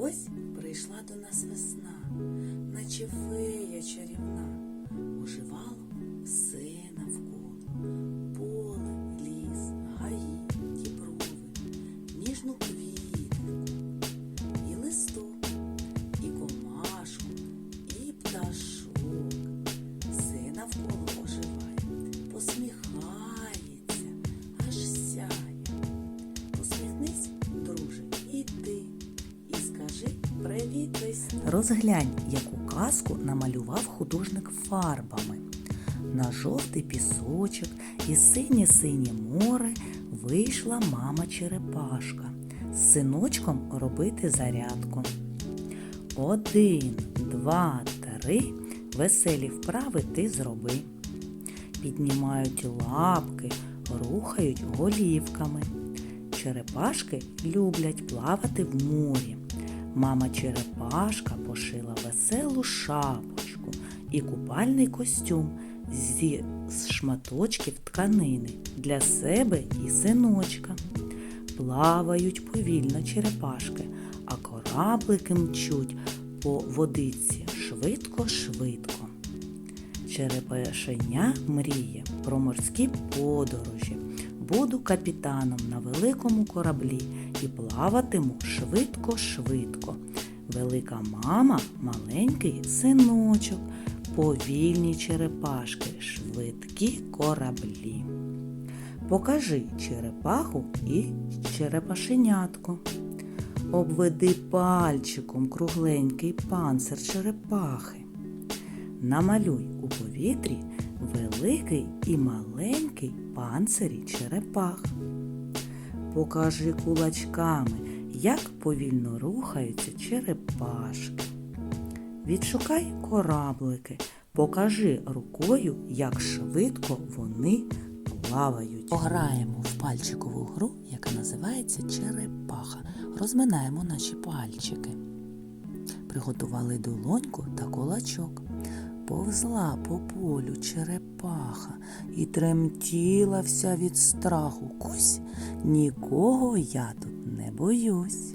Ось прийшла до нас весна, наче фея чарівна, оживало все Розглянь, яку казку намалював художник фарбами. На жовтий пісочок і синє-синє море вийшла мама Черепашка з синочком робити зарядку. Один, два, три. Веселі вправи ти зроби. Піднімають лапки, рухають голівками. Черепашки люблять плавати в морі. Мама черепашка пошила веселу шапочку і купальний костюм зі з шматочків тканини для себе і синочка. Плавають повільно черепашки, а кораблики мчуть по водиці швидко-швидко. Черепашеня мріє про морські подорожі. Буду капітаном на великому кораблі і плаватиму швидко-швидко. Велика мама, маленький синочок, повільні черепашки, швидкі кораблі. Покажи черепаху і черепашенятко. Обведи пальчиком кругленький панцир черепахи. Намалюй у повітрі великий і маленький панцирі черепах. Покажи кулачками, як повільно рухаються черепашки. Відшукай кораблики, покажи рукою, як швидко вони плавають. Пограємо в пальчикову гру, яка називається черепаха. Розминаємо наші пальчики. Приготували долоньку та кулачок. Повзла по полю черепаха і тремтіла вся від страху. Кусь, нікого я тут не боюсь.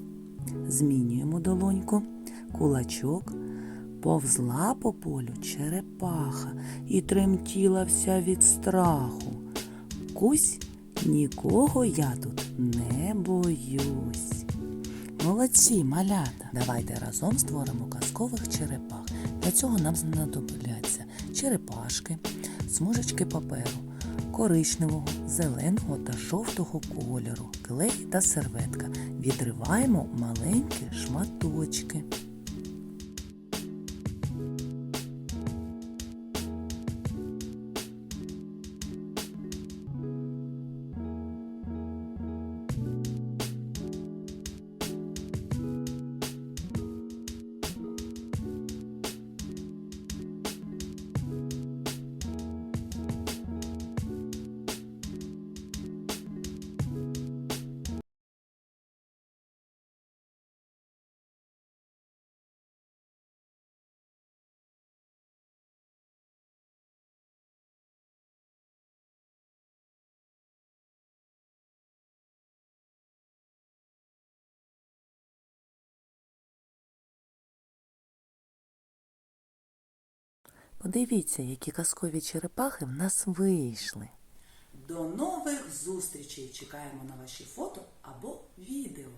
Змінюємо долоньку, кулачок. Повзла по полю черепаха і тремтіла вся від страху. Кусь, нікого я тут не боюсь. Молодці, малята! Давайте разом створимо казкових черепах. Цього нам знадобляться черепашки, смужечки паперу, коричневого, зеленого та жовтого кольору, клей та серветка. Відриваємо маленькі шматочки. Подивіться, які казкові черепахи в нас вийшли. До нових зустрічей! Чекаємо на ваші фото або відео.